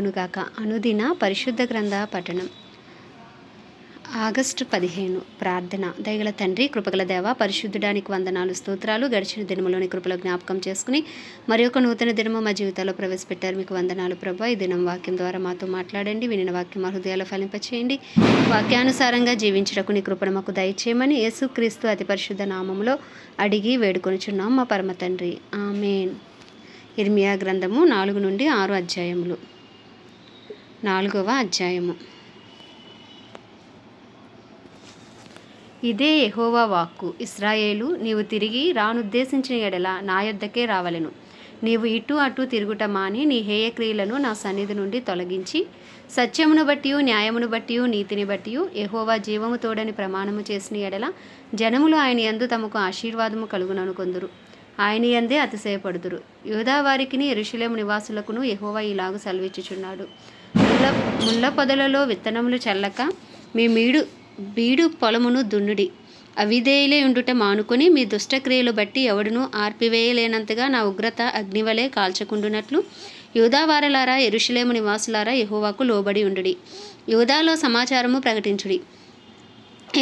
జరుగునుగాక అనుదిన పరిశుద్ధ గ్రంథ పఠనం. ఆగస్టు పదిహేను ప్రార్థన. దయగల తండ్రి కృపగల దేవ పరిశుద్ధుడానికి వందనాలు స్తోత్రాలు గడిచిన దినములోని కృపల జ్ఞాపకం చేసుకుని మరి ఒక నూతన దినము మా జీవితాల్లో ప్రవేశపెట్టారు. మీకు వందనాలు ప్రభా. ఈ దినం వాక్యం ద్వారా మాతో మాట్లాడండి వినిన వాక్యం మా హృదయాలు ఫలింపచేయండి. వాక్యానుసారంగా జీవించటకు నీ కృపను మాకు దయచేయమని యేసుక్రీస్తు అతి పరిశుద్ధ నామములో అడిగి వేడుకొనిచున్నాం మా పరమ తండ్రి. ఆమెన్. ఇర్మియా గ్రంథము నాలుగు నుండి ఆరు అధ్యాయములు. నాలుగవ అధ్యాయము. ఇదే యహోవా వాక్కు. ఇస్రాయేలు నీవు తిరిగి రానుద్దేశించిన ఎడల నా యొద్దకే రావలెను. నీవు ఇటు అటు తిరుగుట మాని నీ హేయక్రియలను నా సన్నిధి నుండి తొలగించి సత్యమును బట్టి న్యాయమును బట్టి నీతిని బట్టి ఎహోవా జీవము తోడని ప్రమాణము చేసిన ఎడల జనములు ఆయన యందు తమకు ఆశీర్వాదము కలుగునను కొందురు. ఆయన యందే అతిశయపడుదురు. యోధా వారికిని ఎరుషులేము నివాసులకును ఎహోవా ఇలాగు సెలవిచ్చుచున్నాడు. ముళ్ళ ముళ్ళ పొదలలో విత్తనములు చల్లక మీ మీడు బీడు పొలమును దున్నుడి. అవిధేయులే ఉండుట మానుకొని మీ దుష్టక్రియలు బట్టి ఎవడునూ ఆర్పివేయలేనంతగా నా ఉగ్రత అగ్నివలే కాల్చకుండునట్లు యూదావారలారా ఎరుషులేము నివాసులారా యెహోవాకు లోబడి ఉండుడి. యూదాలో సమాచారము ప్రకటించుడి.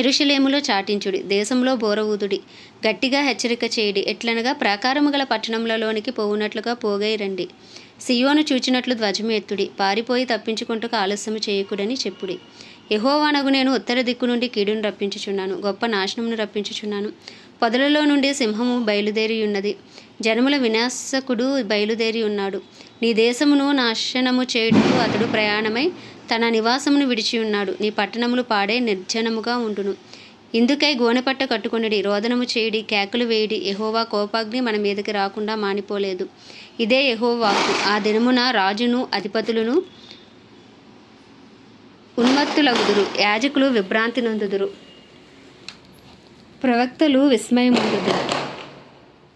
ఎరుషులేములో చాటించుడి. దేశంలో బోరవూదుడి గట్టిగా హెచ్చరిక చేయుడి. ఎట్లనగా ప్రాకారము గల పట్టణములలోనికి పోవునట్లుగా పోగై రండి సియోను చూచినట్లు ధ్వజమెత్తుడి. పారిపోయి తప్పించుకుంటూ ఆలస్యము చేయకుడని చెప్పుడి. యహోవానగు నేను ఉత్తర దిక్కు నుండి కీడును రప్పించుచున్నాను. గొప్ప నాశనమును రప్పించుచున్నాను. పొదలలో నుండి సింహము బయలుదేరి ఉన్నది జనముల వినాశకుడు బయలుదేరి ఉన్నాడు నీ దేశమును నాశనము చేయుటకు అతడు ప్రయాణమై తన నివాసమును విడిచి ఉన్నాడు నీ పట్టణములు పాడే నిర్జనముగా ఉండును. ఇందుకై గోనెపట్ట కట్టుకొనిడి. రోదనము చేయుడి. కేకలు వేయుడి. ఎహోవా కోపాగ్ని మన మీదకి రాకుండా మానిపోలేదు. ఇదే యహోవాకు. ఆ దినమున రాజును అధిపతులను ఉన్మత్తులగుదురు. యాజకులు విభ్రాంతి నొందుదురు. ప్రవక్తలు విస్మయముందుదురు.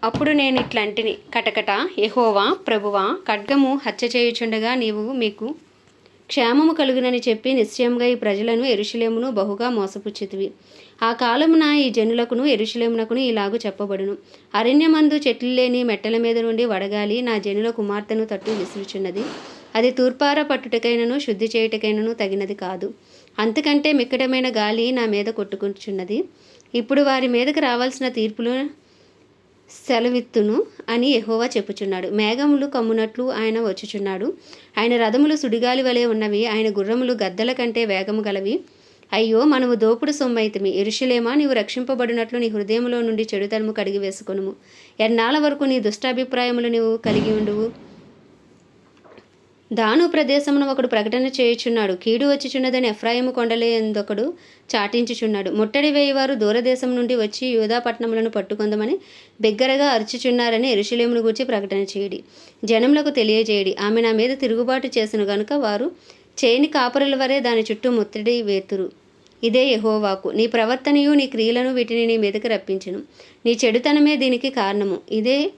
అప్పుడు నేను ఇట్లాంటిని. కటకట యహోవా ప్రభువా ఖడ్గము హత్య చేయుచుండగా నీవు మీకు క్షేమము కలుగునని చెప్పి నిశ్చయంగా ఈ ప్రజలను ఎరుషులేమును బహుగా మోసపుచ్చితివి ఆ కాలమున ఈ జనులకును ఎరుషులేమునకును ఇలాగు చెప్పబడును. అరణ్యమందు చెట్లు లేని మెట్టల మీద నుండి వడగాలి నా జనుల కుమార్తెను తట్టు విసురుచున్నది. అది తూర్పార పట్టుటకైనను శుద్ధి చేయుటకైనను తగినది కాదు. అంతకంటే మిక్కటమైన గాలి నా మీద కొట్టుకుంటున్నది ఇప్పుడు వారి మీదకు రావాల్సిన తీర్పులు సెలవిత్తును అని ఎహోవా చెప్పుచున్నాడు. మేఘములు కమ్మునట్లు ఆయన వచ్చుచున్నాడు. ఆయన రథములు సుడిగాలి వలె ఉన్నవి ఆయన గుర్రములు గద్దల కంటే వేగము గలవి. అయ్యో మనము దోపుడు సొమ్మైతిమి. ఇరుషులేమా నీవు రక్షింపబడినట్లు నీ హృదయంలో నుండి చెడుతనము కడిగి వేసుకొనుము ఎన్నాళ్ళ వరకు నీ దుష్టాభిప్రాయములు నీవు కలిగి ఉండువు? దాను ప్రదేశమును ఒకడు ప్రకటన చేయుచున్నాడు. కీడు వచ్చిచున్నదని ఎఫ్రాయిము కొండలేందొకడు చాటించుచున్నాడు. ముట్టడి వేయవారు దూరదేశం నుండి వచ్చి యూధాపట్నములను పట్టుకొందమని బిగ్గరగా అరుచుచున్నారని ఎరుషులేమును గూర్చి ప్రకటన చేయడి. జనములకు తెలియజేయడి. ఆమె నా మీద తిరుగుబాటు చేసిన గనుక వారు చేని కాపరుల వరే దాని చుట్టూ ముత్తడి వేతురు. ఇదే యహోవాకు. నీ ప్రవర్తనయు నీ క్రియలను వీటిని నీ మీదకి రప్పించును. నీ చెడుతనమే దీనికి కారణము. ఇదే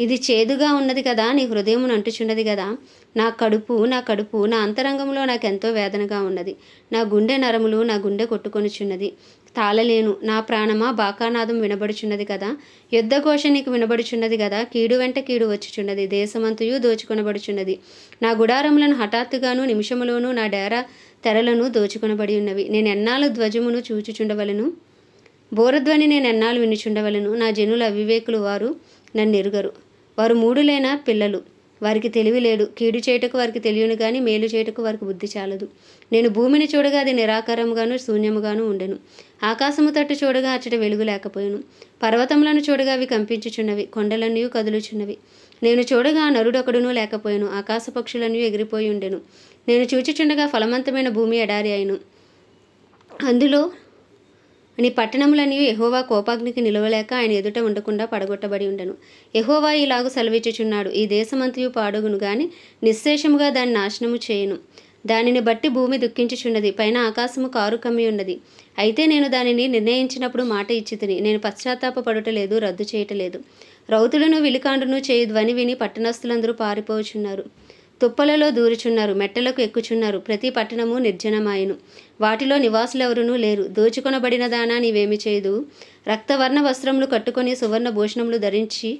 ఇది చేదుగా ఉన్నది కదా నీ హృదయమును అంటుచున్నది కదా. నా కడుపు నా కడుపు నా అంతరంగంలో నాకెంతో వేదనగా ఉన్నది. నా గుండె నరములు నా గుండె కొట్టుకొనుచున్నది. తాళలేను నా ప్రాణమా బాకానాదం వినబడుచున్నది కదా. యుద్ధఘోష నీకు వినబడుచున్నది కదా. కీడు వెంట కీడు వచ్చుచున్నది. దేశమంతయు దోచుకొనబడుచున్నది. నా గుడారములను హఠాత్తుగాను నిమిషములోను నా డేరా తెరలను దోచుకొనబడి ఉన్నవి. నేను ఎన్నాళ్ళు ధ్వజమును చూచుచుండవలను? బోరధ్వని నేను ఎన్నాళ్ళు వినుచుండవలను? నా జనుల అవివేకులు వారు నన్ను ఎరుగరు వారు మూడులైన పిల్లలు. వారికి తెలివి లేడు కీడు చేయుటకు వారికి తెలియను కానీ మేలు చేయుటకు వారికి బుద్ధి చాలదు. నేను భూమిని చూడగా అది నిరాకారముగాను శూన్యముగాను ఉండెను. ఆకాశము తట్టు చూడగా అచ్చట వెలుగు లేకపోయాను. పర్వతములను చూడగా అవి కంపించుచున్నవి. కొండలన్నీ కదులుచున్నవి. నేను చూడగా నరుడొకడును లేకపోయాను. ఆకాశ పక్షులన్నీ ఎగిరిపోయి ఉండెను. నేను చూచిచుండగా ఫలవంతమైన భూమి ఎడారి అయిను. అందులో నీ పట్టణములని ఎహోవా కోపాగ్నికి నిలవలేక ఆయన ఎదుట ఉండకుండా పడగొట్టబడి ఉండను. ఎహోవా ఇలాగు సెలవిచ్చుచున్నాడు. ఈ దేశమంతయు పాడుగును గాని నిశ్శేషముగా దాన్ని నాశనము చేయను. దానిని బట్టి భూమి దుఃఖించుచున్నది పైన ఆకాశము కారు కమ్మి ఉన్నది. అయితే నేను దానిని నిర్ణయించినప్పుడు మాట ఇచ్చి తిని నేను పశ్చాత్తాప పడుటలేదు రద్దు చేయటలేదు. రౌతులను విలికాండును చేయి ధ్వని విని పట్టణస్థులందరూ పారిపోచున్నారు. తుప్పలలో దూరుచున్నారు మెట్టలకు ఎక్కుచున్నారు ప్రతి పట్టణము నిర్జనమాయను. వాటిలో నివాసులెవరునూ లేరు. దోచుకొనబడిన దానా నీవేమి చేయదు రక్తవర్ణ వస్త్రములు కట్టుకొని సువర్ణ భూషణములు ధరించి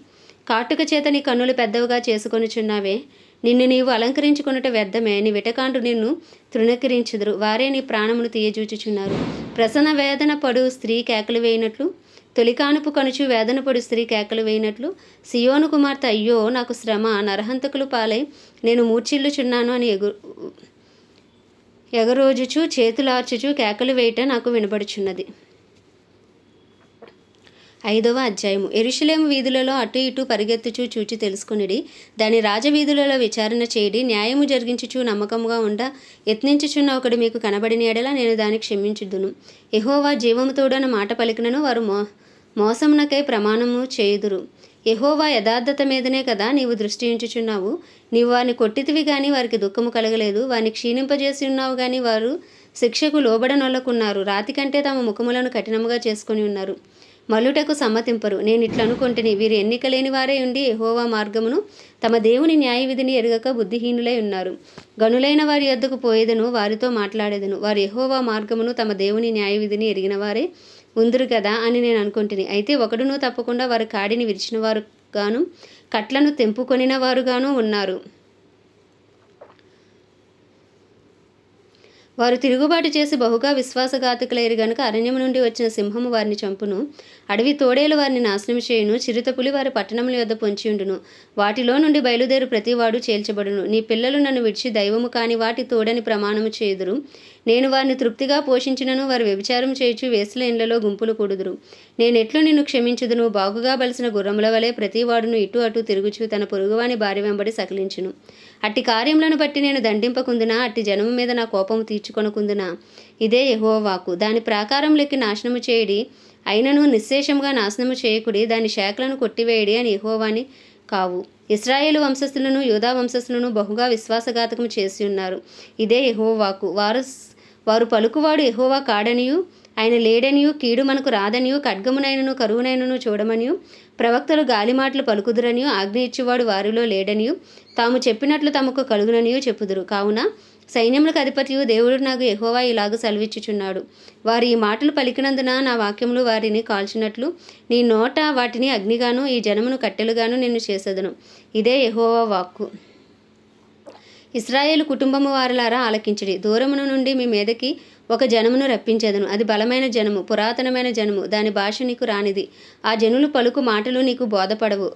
కాటుక చేత నీ కన్నులు పెద్దవిగా చేసుకొనుచున్నావే. నిన్ను నీవు అలంకరించుకున్నట వ్యర్థమే. నీ విటకాండు నిన్ను తృణీకరించుదురు. వారే నీ ప్రాణమును తీయజూచుచున్నారు. ప్రసన్న వేదన పడు స్త్రీ కేకలు వేయినట్లు తొలికానుపు కనుచు వేదన పడు స్త్రీ కేకలు వేయినట్లు సియోను కుమార్తె అయ్యో నాకు శ్రమ నరహంతకులు పాలై నేను మూర్చిల్లుచున్నాను అని ఎగు ఎగరోజుచు చేతులార్చుచు కేకలు వేయట నాకు వినబడుచున్నది. ఐదవ అధ్యాయము. ఎరుషులేం వీధులలో అటు ఇటు పరిగెత్తుచు చూచి తెలుసుకొనిడి దాని రాజవీధులలో విచారణ చేయడి న్యాయము జరిగించుచు నమ్మకముగా ఉండ యత్నించుచున్న ఒకడు మీకు కనబడిన ఎడలా నేను దాన్ని క్షమించుదును. ఎహోవా జీవముతోడన మాట పలికినను వారు మో మోసమునకై ప్రమాణము చేయుదురు. యహోవా యథార్థత మీదనే కదా నీవు దృష్టి ఉంచుచున్నావు నీవు వారిని కొట్టితివి కానీ వారికి దుఃఖము కలగలేదు. వారిని క్షీణింపజేసి ఉన్నావు కానీ వారు శిక్షకు లోబడనొల్లకున్నారు రాతి కంటే తమ ముఖములను కఠినముగా చేసుకుని ఉన్నారు. మల్లుటకు సమ్మతింపరు. నేను ఇట్లా అనుకుంటుని వీరు ఎన్నిక లేని వారే ఉండి ఎహోవా మార్గమును తమ దేవుని న్యాయ విధిని ఎరగక బుద్ధిహీనులై ఉన్నారు. గనులైన వారి యొద్దకు పోయేదను వారితో మాట్లాడేదను. వారు ఎహోవా మార్గమును తమ దేవుని న్యాయ విధిని ఎరిగిన వారే. ఉందురు కదా అని నేను అనుకుంటుని అయితే ఒకడును తప్పకుండా వారి కాడిని విరిచిన వారు గాను కట్లను తెంపుకొనిన వారుగాను ఉన్నారు. వారు తిరుగుబాటు చేసి బహుగా విశ్వాసఘాతకులైరు గనుక అరణ్యము నుండి వచ్చిన సింహము వారిని చంపును. అడవి తోడేలు వారిని నాశనం చేయును. చిరుతపులి వారి పట్టణముల యొద్ద పొంచియుండును వాటిలో నుండి బయలుదేరు ప్రతివాడు చేల్చబడును. నీ పిల్లలు నన్ను విడిచి దైవము కాని వాటి తోడని ప్రమాణము చేయుదురు. నేను వారిని తృప్తిగా పోషించినను. వారు వ్యభిచారం చేయుచు వేసుల ఇండ్లలో గుంపులు కూడుదురు. నేనెట్లు నిన్ను క్షమించుదును? బాగుగా బలిసిన గుర్రముల వలె ప్రతివాడును ఇటు అటు తిరుగుచు తన పొరుగువాని భార్య వెంబడి సకిలించును. అట్టి కార్యములను బట్టి నేను దండింపకుందునా? అట్టి జనము మీద నా కోపము తీర్చుకొనకుందునా? ఇదే యహోవాకు. దాని ప్రాకారం లెక్కి నాశనము చేయడి అయినను నిశ్శేషంగా నాశనము చేయకుడి దాని శాఖలను కొట్టివేయడి అని యహోవాని కావు. ఇస్రాయేలు వంశస్థులను యూదా వంశస్థులను బహుగా విశ్వాసఘాతకం చేసి ఉన్నారు. ఇదే యహోవాకు. వారు వారు పలుకువాడు యహోవా కాడనియు ఆయన లేడనియు కీడు మనకు రాదనియు ఖడ్గమునైనను కరువునైనను చూడమనియు ప్రవక్తలు గాలిమాటలు పలుకుదురనియు ఆజ్ఞ ఇచ్చేవాడు వారిలో లేడనియు తాము చెప్పినట్లు తమకు కలుగుననియు చెప్పుదురు. కావున సైన్యములకు అధిపతియు దేవుడు నాకు ఎహోవా ఇలాగ సెలవిచ్చుచున్నాడు. వారు ఈ మాటలు పలికినందున నా వాక్యములు వారిని కాల్చినట్లు నీ నోట వాటిని అగ్నిగాను ఈ జనమును కట్టెలుగాను నిన్ను చేసేదను. ఇదే ఎహోవా వాక్కు. ఇస్రాయేల్ కుటుంబము వారిలారా ఆలకించడి. దూరమును నుండి మీ మీదకి ఒక జనమును రప్పించేదను. అది బలమైన జనము పురాతనమైన జనము. దాని భాష నీకు రానిది. ఆ జనులు పలుకు మాటలు నీకు బోధపడవు.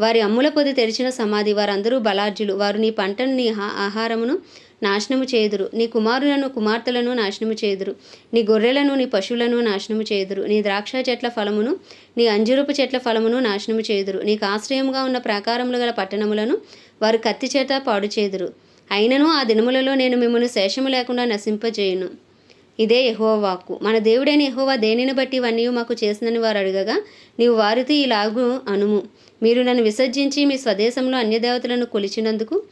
వారి అమ్ముల పొది తెరిచిన సమాధి వారందరూ బలార్జులు. వారు నీ పంటను నీ ఆహారమును నాశనము చేయుదురు నీ కుమారులను కుమార్తెలను నాశనము చేయుదురు నీ గొర్రెలను నీ పశువులను నాశనము చేయుదురు నీ ద్రాక్ష చెట్ల ఫలమును నీ అంజురపు చెట్ల ఫలమును నాశనము చేయుదురు నీకు ఆశ్రయముగా ఉన్న ప్రాకారములు గల పట్టణములను వారు కత్తి చేత పాడు చేదురు అయినను ఆ దినములలో నేను మిమ్మల్ని శేషము లేకుండా నశింపజేయును. ఇదే యహోవాకు. వాక్కు మన దేవుడైన యహోవా దేనిని బట్టి ఇవన్నీ మాకు చేసిందని వారు అడగగా నీవు వారితో ఇలాగు అనుము. మీరు నన్ను విసర్జించి మీ స్వదేశంలో అన్యదేవతలను కొలిచినందుకు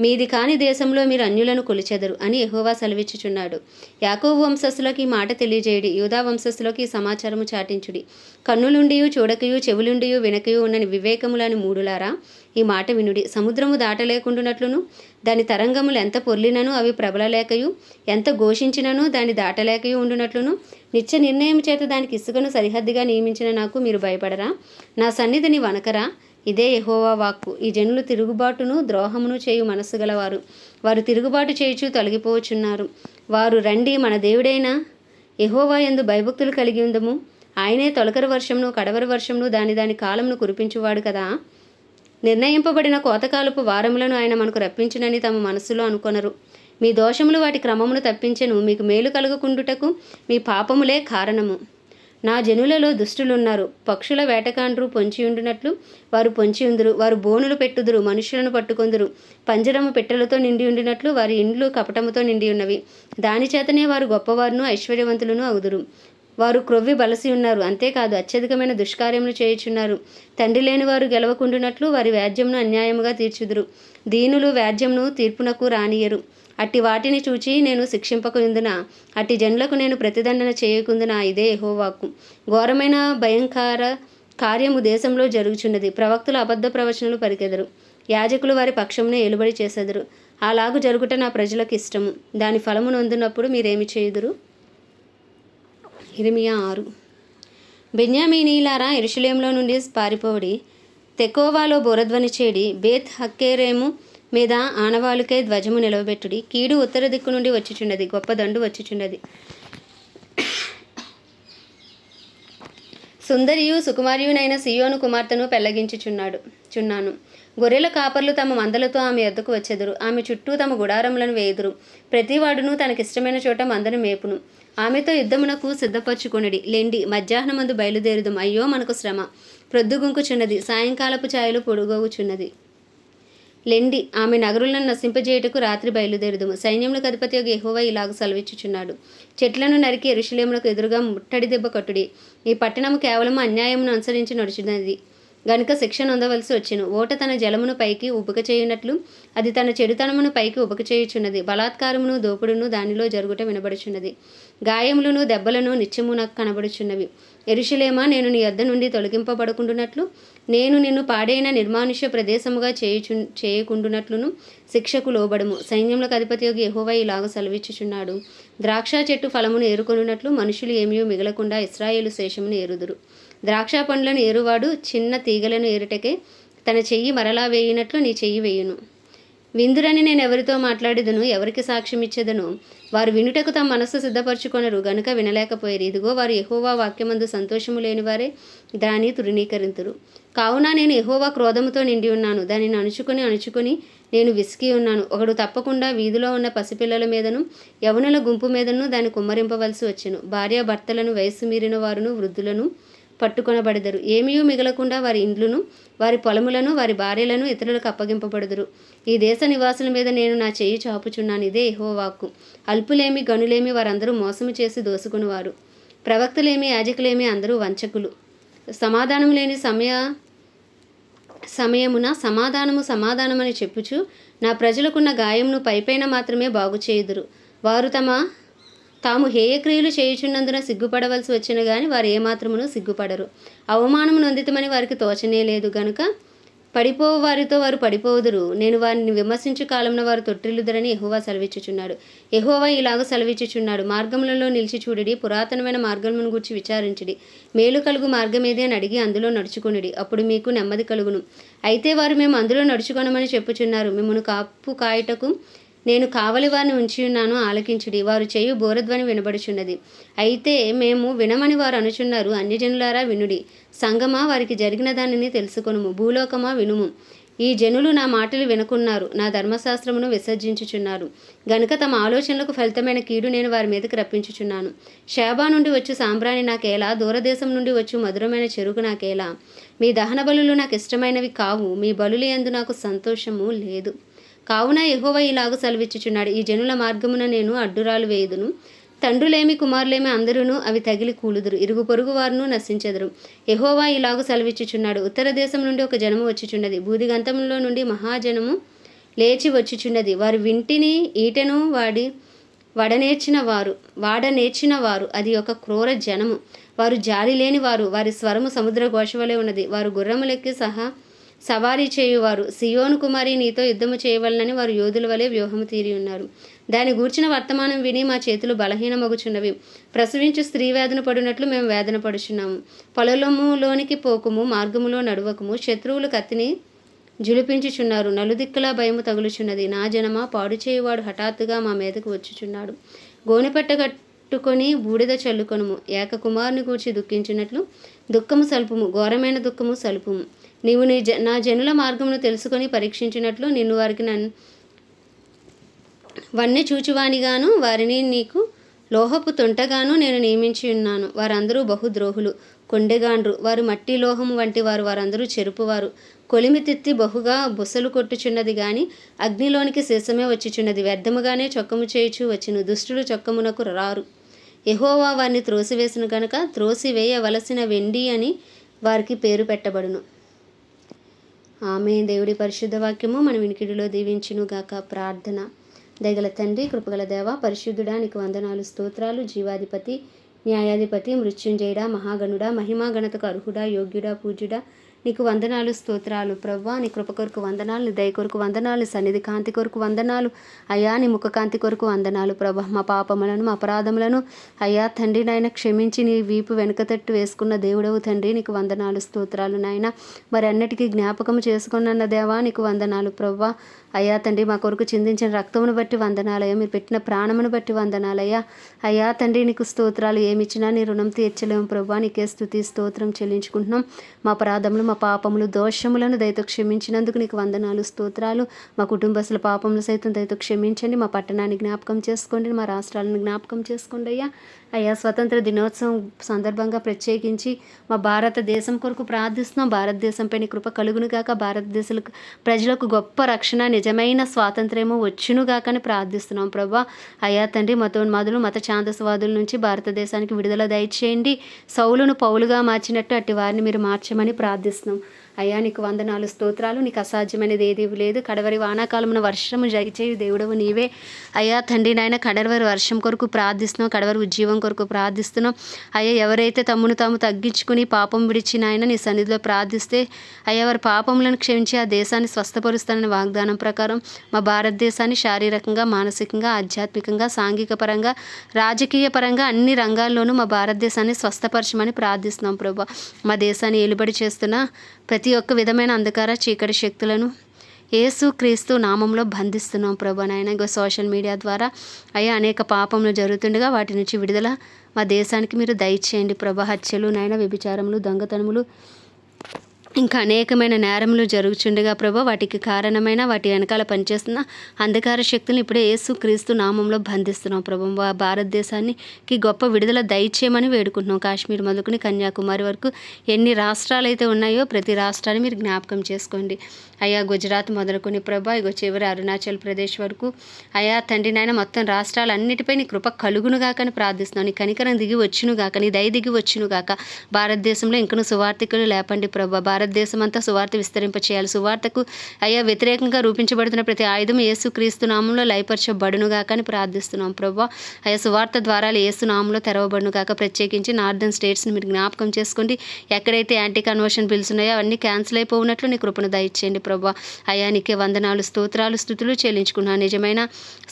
మీది కాని దేశంలో మీరు అన్యులను కొలిచెదరు అని ఎహోవా సెలవిచ్చుచున్నాడు. యాకోబు వంశస్థులకు ఈ మాట తెలియజేయడి. యూదా వంశస్థులకు ఈ సమాచారము చాటించుడి. కన్నులుండియు చూడకయు చెవులుండియు వినకయు ఉన్న వివేకములని మూడులారా? ఈ మాట వినుడి. సముద్రము దాటలేకుండునట్లును. దాని తరంగములు ఎంత పొర్లినను అవి ప్రబలలేకయు. ఎంత ఘోషించినను దాని దాటలేకయు ఉండునట్లును. నిత్య నిర్ణయం చేత దానికి ఇసుకను సరిహద్దుగా నియమించిన నాకు మీరు భయపడరా? నా సన్నిధిని వనకరా ఇదే యహోవా వాక్కు. ఈ జనులు తిరుగుబాటును ద్రోహమును చేయు మనస్సు గలవారు. వారు తిరుగుబాటు చేయుచు తొలగిపోవచ్చున్నారు. వారు రండి మన దేవుడైన యహోవా ఎందు భయభక్తులు కలిగి ఉందము. ఆయనే తొలకరి వర్షమును కడవరి వర్షమును దాని దాని కాలమును కురిపించువాడు కదా? నిర్ణయింపబడిన కోతకాలపు వారములను ఆయన మనకు రప్పించునని తమ మనస్సులో అనుకొనరు. మీ దోషములు వాటి క్రమమును తప్పించెను. మీకు మేలు కలుగుకుండుటకు మీ పాపములే కారణము. నా జనులలో దుష్టులున్నారు. పక్షుల వేటకాండ్రు పొంచియుండునట్లు వారు పొంచియుందురు. వారు బోనులు పెట్టుదురు. మనుషులను పట్టుకొందురు. పంజరము పెట్టెలతో నిండి ఉండినట్లు వారి ఇండ్లు కపటముతో నిండి ఉన్నవి దాని చేతనే వారు గొప్పవారును ఐశ్వర్యవంతులను అవుదురు. వారు క్రొవ్వి బలసి ఉన్నారు. అంతేకాదు అత్యధికమైన దుష్కార్యములు చేయుచున్నారు. తండ్రి లేని వారు గెలవకుండునట్లు వారి వ్యాజ్యమును అన్యాయముగా తీర్చుదురు. దీనులు వ్యాజ్యమును తీర్పునకు రానియరు. అట్టి వాటిని చూచి నేను శిక్షింపకుందున అట్టి జనులకు నేను ప్రతిదండన చేయకుందున ఇదే యెహోవాకు. ఘోరమైన భయంకర కార్యము దేశంలో జరుగుచున్నది. ప్రవక్తులు అబద్ధ ప్రవచనలు పరికెదరు యాజకులు వారి పక్షమునే ఏలుబడి చేసెదరు. అలాగు జరుగుట నా ప్రజలకు ఇష్టము. దాని ఫలము నొందినప్పుడు మీరేమి చేయుదురు? ఇరిమియా ఆరు. బెన్యామీనీలారా ఎరుషులేంలో నుండి పారిపోడి తెకోవాలో బోరధ్వని చేడి బేత్ హక్కేరేము మీద ఆనవాలుకే ధ్వజము నిలవబెట్టుడి కీడు ఉత్తర దిక్కు నుండి వచ్చిచున్నది గొప్ప దండు వచ్చిచున్నది. సుందరియు సుకుమార్యునైన సియోను కుమార్తెను పెళ్ళగించుచున్నాడు చున్నాను. గొర్రెల కాపర్లు తమ మందలతో ఆమె ఎద్దకు వచ్చెదరు. ఆమె చుట్టూ తమ గుడారములను వేయుదురు. ప్రతివాడును తనకిష్టమైన చోట మందను మేపును. ఆమెతో యుద్ధమునకు సిద్ధపరచుకొనిడి. లెండి మధ్యాహ్నమందు బయలుదేరుదాం. అయ్యో మనకు శ్రమ. ప్రొద్దుగుంకుచున్నది. సాయంకాలపు ఛాయలు పొడుగోగుచున్నది. లెండి ఆమె నగరులను నశింపజేయుటకు రాత్రి బయలుదేరుదుము. సైన్యములకు అధిపతి యొక్క ఎహోవా ఇలాగ సెలవిచ్చుచున్నాడు. చెట్లను నరికి ఋషులేములకు ఎదురుగా ముట్టడి దెబ్బ కట్టుడి. ఈ పట్టణము కేవలం అన్యాయమును అనుసరించి నడుచున్నది. గనుక శిక్ష నొందవలసి వచ్చెను. ఓట తన జలమును పైకి ఉబక చేయునట్లు అది తన చెడుతనమును పైకి ఉబక చేయుచున్నది. బలాత్కారమును దోపుడును దానిలో జరుగుట వినబడుచున్నది. గాయములను దెబ్బలను నిత్యము నాకు కనబడుచున్నవి. ఎరుషులేమా నేను నీ యొద్ద నుండి తొలగింపబడుకుంటున్నట్లు నేను నిన్ను పాడైన నిర్మానుష్య ప్రదేశముగా చేయుచు చేయకుండునట్లును శిక్షకు లోబడము. సైన్యములకు అధిపతి యోగి ఎహోవై ఇలాగ సెలవిచ్చుచున్నాడు. ద్రాక్ష చెట్టు ఫలమును ఏరుకొనున్నట్లు మనుషులు ఏమీ మిగలకుండా ఇస్రాయేలు శేషమును ఏరుదురు. ద్రాక్ష పండ్లను ఏరువాడు చిన్న తీగలను ఏరుటకే తన చెయ్యి మరలా వేయినట్లు నీ చెయ్యి వేయును. విందురని నేను ఎవరితో మాట్లాడేదను? ఎవరికి సాక్ష్యమిచ్చేదను? వారు వినుటకు తమ మనస్సు సిద్ధపరచుకొనరు. గనుక వినలేకపోయారు. ఇదిగో వారు ఎహోవా వాక్యమందు సంతోషము లేని వారే దాన్ని తృణీకరింతురు. కావున నేను ఎహోవా క్రోధముతో నిండి ఉన్నాను. దానిని అణుచుకొని అణుచుకొని నేను విసికి ఉన్నాను. ఒకడు తప్పకుండా వీధిలో ఉన్న పసిపిల్లల మీదను యవనుల గుంపు మీదను దాన్ని కుమ్మరింపవలసి వచ్చెను. భార్య భర్తలను వయస్సు మీరిన వారును వృద్ధులను పట్టుకొనబడదరు. ఏమీ మిగలకుండా వారి ఇండ్లను వారి పొలములను వారి భార్యలను ఇతరులకు అప్పగింపబడుదురు. ఈ దేశ నివాసుల మీద నేను నా చెయ్యి చాపుచున్నాను. ఇదే యెహోవాక్కు అల్పులేమి గనులేమి వారందరూ మోసము చేసి దోసుకునివారు. ప్రవక్తలేమి యాజకులేమి అందరూ వంచకులు. సమాధానం లేని సమయ సమయమున సమాధానము సమాధానమని చెప్పుచు నా ప్రజలకున్న గాయమును పైపైన మాత్రమే బాగు చేయుదురు వారు తమ తాము హేయక్రియలు చేయుచున్నందున సిగ్గుపడవలసి వచ్చిన గాని వారు ఏమాత్రమును సిగ్గుపడరు. అవమానము నొందితమని వారికి తోచనే లేదు గనుక పడిపోవు వారితో వారు పడిపోవుదురు నేను వారిని విమర్శించు కాలంలో వారు తొట్టిల్లుదరని ఎహోవా సెలవిచ్చుచున్నాడు. ఎహోవా ఇలాగ సెలవిచ్చుచున్నాడు. మార్గములలో నిలిచి చూడడి పురాతనమైన మార్గమును గురించి విచారించడి. మేలు కలుగు మార్గమేదే అని అడిగి అందులో నడుచుకునిడి. అప్పుడు మీకు నెమ్మది కలుగును. అయితే వారు మేము అందులో నడుచుకొనమని చెప్పుచున్నారు. మిమ్మల్ని కాపు కాయుటకు నేను కావలి వారిని ఉంచి ఉన్నాను ఆలకించుడి. వారు చేయు బోరధ్వని వినబడుచున్నది. అయితే మేము వినమని వారు అనుచున్నారు. అన్యజనులారా వినుడి. సంగమా వారికి జరిగిన దానిని తెలుసుకొనుము. భూలోకమా వినుము. ఈ జనులు నా మాటలు వినుకున్నారు. నా ధర్మశాస్త్రమును విసర్జించుచున్నారు. గనుక తమ ఆలోచనలకు ఫలితమైన కీడు నేను వారి మీదకి రప్పించుచున్నాను. షాబా నుండి వచ్చు సాంబ్రాణి నాకేలా? దూరదేశం నుండి వచ్చు మధురమైన చెరుకు నాకేలా? మీ దహన బలులు నాకు ఇష్టమైనవి కావు. మీ బలులు ఎందు నాకు సంతోషము లేదు. కావున యెహోవా ఇలాగ సెలవిచ్చుచున్నాడు. ఈ జనుల మార్గమున నేను అడ్డురాలు వేయుదును. తండ్రులేమి కుమారులేమి అందరూను అవి తగిలి కూలుదురు. ఇరుగు పొరుగు వారును నశించెదరు. ఎహోవా ఇలాగ సెలవిచ్చుచున్నాడు. ఉత్తర దేశం నుండి ఒక జనము వచ్చిచున్నది. బూదిగంతంలో నుండి మహాజనము లేచి వచ్చిచున్నది. వారి వింటిని ఈటెను వాడి వడనేర్చిన వారు వాడనేర్చిన వారు. అది ఒక క్రూర జనము. వారు జాలి లేని వారు. వారి స్వరము సముద్ర ఘోష వలె ఉన్నది. వారు గుర్రములెక్కి సహా సవారీ చేయువారు. సియోను కుమారి నీతో యుద్ధము చేయవలనని వారు యోధుల వలె వ్యూహము తీరి ఉన్నారు. దాని గూర్చిన వర్తమానం విని మా చేతులు బలహీనమగుచున్నవి. ప్రసవించు స్త్రీ వేదన పడినట్లు మేము వేదన పడుచున్నాము. పొలములోనికి పోకుము మార్గములో నడువకము శత్రువులు కత్తిని జులిపించుచున్నారు. నలుదిక్కులా భయము తగులుచున్నది. నా జనమా పాడు చేయువాడు హఠాత్తుగా మా మీదకు వచ్చుచున్నాడు. గోనెపట్ట కట్టుకొని బూడిద చల్లుకొనుము. ఏక కుమారుని కూర్చి దుఃఖించినట్లు దుఃఖము సల్పుము. ఘోరమైన దుఃఖము సల్పుము. నీవు నీ జ నా జనుల మార్గమును తెలుసుకొని పరీక్షించినట్లు నిన్ను వారికి నన్ను వన్నె చూచువానిగాను వారిని నీకు లోహపు తొంటగాను నేను నియమించి ఉన్నాను. వారందరూ బహుద్రోహులు కొండెగాండ్రు. వారు మట్టి లోహము వంటి వారు వారందరూ చెరుపువారు. కొలిమి తిత్తి బహుగా బుసలు కొట్టుచున్నది గాని అగ్నిలోనికి శీసమే వచ్చుచున్నది. వ్యర్థముగానే చొక్కము చేయుచు వచ్చిన. దుష్టులు చొక్కమునకు రారు. ఎహోవా వారిని త్రోసివేసిన కనుక త్రోసివేయవలసిన వెండి అని వారికి పేరు పెట్టబడును. ఆమె దేవుడి పరిశుద్ధ వాక్యము మన వినికిడిలో దీవించును గాక. ప్రార్థన. దయగల తండ్రి కృపగల దేవ పరిశుద్ధుడా నీకు వందనాలు స్తోత్రాలు జీవాధిపతి న్యాయాధిపతి మృత్యుంజయుడా మహాగణుడా మహిమా గణతకు అర్హుడా యోగ్యుడా పూజ్యుడా నీకు వందనాలు స్తోత్రాలు. ప్రవ్వా నీ కృప కొరకు వందనాలు నీ దయ కొరకు వందనాలు సన్నిధి కాంతి కొరకు వందనాలు. అయ్యా నీ ముఖ కాంతి కొరకు వందనాలు ప్రభా మా పాపములను మా అపరాధములను అయ్యా తండ్రి నాయన క్షమించి నీ వీపు వెనుక తట్టు వేసుకున్న దేవుడవు తండ్రి. నీకు వందనాలు స్తోత్రాలు నాయన. మరి అన్నిటికీ జ్ఞాపకం చేసుకున్న దేవా నీకు వందనాలు ప్రవ్వా. అయ్యా తండ్రి మా కొరకు చిందించిన రక్తమును బట్టి వందనాలయ్యా. మీరు పెట్టిన ప్రాణమును బట్టి వందనాలయ్యా. అయ్యా తండ్రి నీకు స్తోత్రాలు ఏమిచ్చినా నీ రుణం తీర్చలేము ప్రభా నీకే స్థుతి స్తోత్రం చెల్లించుకుంటున్నాం. మా అపరాధములు మా పాపములు దోషములను దయతో క్షమించినందుకు నీకు వందనాలు స్తోత్రాలు. మా కుటుంబస్తుల పాపములు సైతం దయతో క్షమించండి. మా పట్టణాన్ని జ్ఞాపకం చేసుకోండి. మా రాష్ట్రాలను జ్ఞాపకం చేసుకోండి అయ్యా. అయ్యా స్వతంత్ర దినోత్సవం సందర్భంగా ప్రత్యేకించి మా భారతదేశం కొరకు ప్రార్థిస్తున్నాం. భారతదేశంపై నీ కృప కలుగును గాక. భారతదేశాలకు ప్రజలకు గొప్ప రక్షణ నిజమైన స్వాతంత్ర్యము వచ్చును అని ప్రార్థిస్తున్నాం ప్రభా. అయ్యా తండ్రి మతోన్మాదులు మత ఛాందస్వాదుల నుంచి భారతదేశానికి విడుదల దయచేయండి. సౌలును పౌలుగా మార్చినట్టు అట్టి వారిని మీరు మార్చమని ప్రార్థిస్తున్నాం. korisnom అయ్యా నీకు వందనాలు స్తోత్రాలు. నీకు అసాధ్యమైనది ఏది లేదు. కడవరి వానాకాలమున వర్షము జయచేయు దేవుడవు నీవే. అయ్యా తండ్రి నాయన కడవరి వర్షం కొరకు ప్రార్థిస్తున్నాం కడవరి ఉజ్జీవం కొరకు ప్రార్థిస్తున్నాం అయ్యా ఎవరైతే తమ్మును తాము తగ్గించుకుని పాపం విడిచిన ఆయన నీ సన్నిధిలో ప్రార్థిస్తే అయ్యా వారి పాపములను క్షమించి ఆ దేశాన్ని స్వస్థపరుస్తానని వాగ్దానం ప్రకారం మా భారతదేశాన్ని శారీరకంగా మానసికంగా ఆధ్యాత్మికంగా సాంఘిక పరంగా రాజకీయ పరంగా అన్ని రంగాల్లోనూ మా భారతదేశాన్ని స్వస్థపరచమని ప్రార్థిస్తున్నాం ప్రభా. మా దేశాన్ని ఏలుబడి చేస్తున్న ప్రతి ఒక్క విధమైన అంధకార చీకటి శక్తులను యేసు క్రీస్తు నామంలో బంధిస్తున్నాం ప్రభా నాయన. ఇంకో సోషల్ మీడియా ద్వారా అయ్యా అనేక పాపములు జరుగుతుండగా వాటి నుంచి విడుదల మా దేశానికి మీరు దయచేయండి ప్రభా. హత్యలు నాయన వ్యభిచారములు దొంగతనములు ఇంకా అనేకమైన నేరములు జరుగుచుండగా ప్రభా వాటికి కారణమైన వాటి వెనకాల పనిచేస్తున్న అంధకార శక్తులను ఇప్పుడే యేసు క్రీస్తు నామంలో బంధిస్తున్నాం ప్రభు. భారతదేశానికి గొప్ప విడుదల దయచేయమని వేడుకుంటున్నాం. కాశ్మీర్ మొదలుకుని కన్యాకుమారి వరకు ఎన్ని రాష్ట్రాలు అయితే ఉన్నాయో ప్రతి రాష్ట్రాన్ని మీరు జ్ఞాపకం చేసుకోండి. అయ్యా గుజరాత్ మొదలుకొని ప్రభా ఇగో చివరి అరుణాచల్ ప్రదేశ్ వరకు అయ్యా తండ్రి నాయన మొత్తం రాష్ట్రాలన్నిటిపై నీ కృప కలుగును గాకని ప్రార్థిస్తున్నాను నీ కనికరం దిగి వచ్చును గాక నీ దయ దిగి వచ్చును కాక భారతదేశంలో ఇంకను సువార్థికులు లేపండి ప్రభా. భారత భారతదేశం అంతా సువార్త విస్తరింప చేయాలి సువార్తకు అయ్యా వ్యతిరేకంగా రూపించబడుతున్న ప్రతి ఆయుధం యేసు క్రీస్తు నామంలో లయపరచబడునుగాక అని ప్రార్థిస్తున్నాం. ప్రభా అయ్యా సువార్త ద్వారాలు యేసు నామంలో తెరవబడును ప్రత్యేకించి నార్థన్ స్టేట్స్ని మీరు జ్ఞాపకం చేసుకోండి. ఎక్కడైతే యాంటీ కన్వర్షన్ బిల్స్ ఉన్నాయో అవన్నీ క్యాన్సిల్ అయిపోయినట్లు నీ కృపను దయచేయండి ప్రభా. అయ్యా నీకే వందనాలు స్తోత్రాలు స్థుతులు చెల్లించుకున్నాను నిజమైన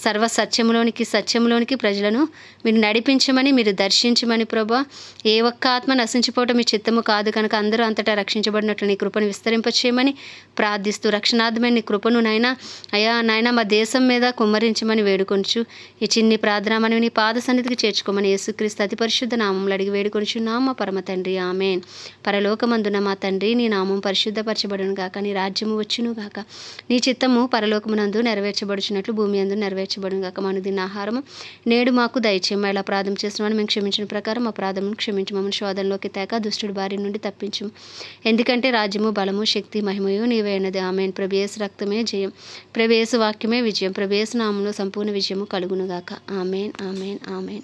సర్వ సత్యంలోనికి సత్యంలోనికి ప్రజలను మీరు నడిపించమని మీరు దర్శించమని ప్రభా. ఏ ఒక్క ఆత్మ నశించిపోవటం మీ చిత్తము కాదు కనుక అందరూ అంతటా రక్షించబడినట్లు అట్లనే కృపను విస్తరింపచేయమని ప్రార్థిస్తూ రక్షణార్థమైన నీ కృపను నాయన అయ్యా నాయన మా దేశం మీద కుమ్మరించమని వేడుకొంచు ఈ చిన్ని ప్రార్థన మనవి నీ పాద సన్నిధికి చేర్చుకోమని యేసుక్రీస్తు అతి పరిశుద్ధ నామంలో అడిగి వేడుకొంచున్నాం మా పరమ తండ్రి ఆమెన్. పరలోకమందున మా తండ్రి నీ నామం పరిశుద్ధపరచబడును గాక నీ రాజ్యము వచ్చును గాక. నీ చిత్తము పరలోకమునందు నెరవేర్చబడుచున్నట్లు భూమి అందు నెరవేర్చబడును గాక. మన దీని ఆహారము. నేడు మాకు దయచేయమ. ఇలా ప్రార్థన చేసిన మేము క్షమించిన ప్రకారం అపరాధమును క్షమించు మమ్మల్ని శోధనలోకి తేక దుష్టుడు బారి నుండి తప్పించము. ఎందుకంటే రాజ్యము బలము శక్తి మహిమయు నీవే అన్నది ఆమెన్. ప్రభేసు రక్తమే జయం. ప్రవేశ వాక్యమే విజయం. ప్రభేసు నామంలో సంపూర్ణ విజయము కలుగునుగాక. ఆమెన్. ఆమెన్. ఆమెన్.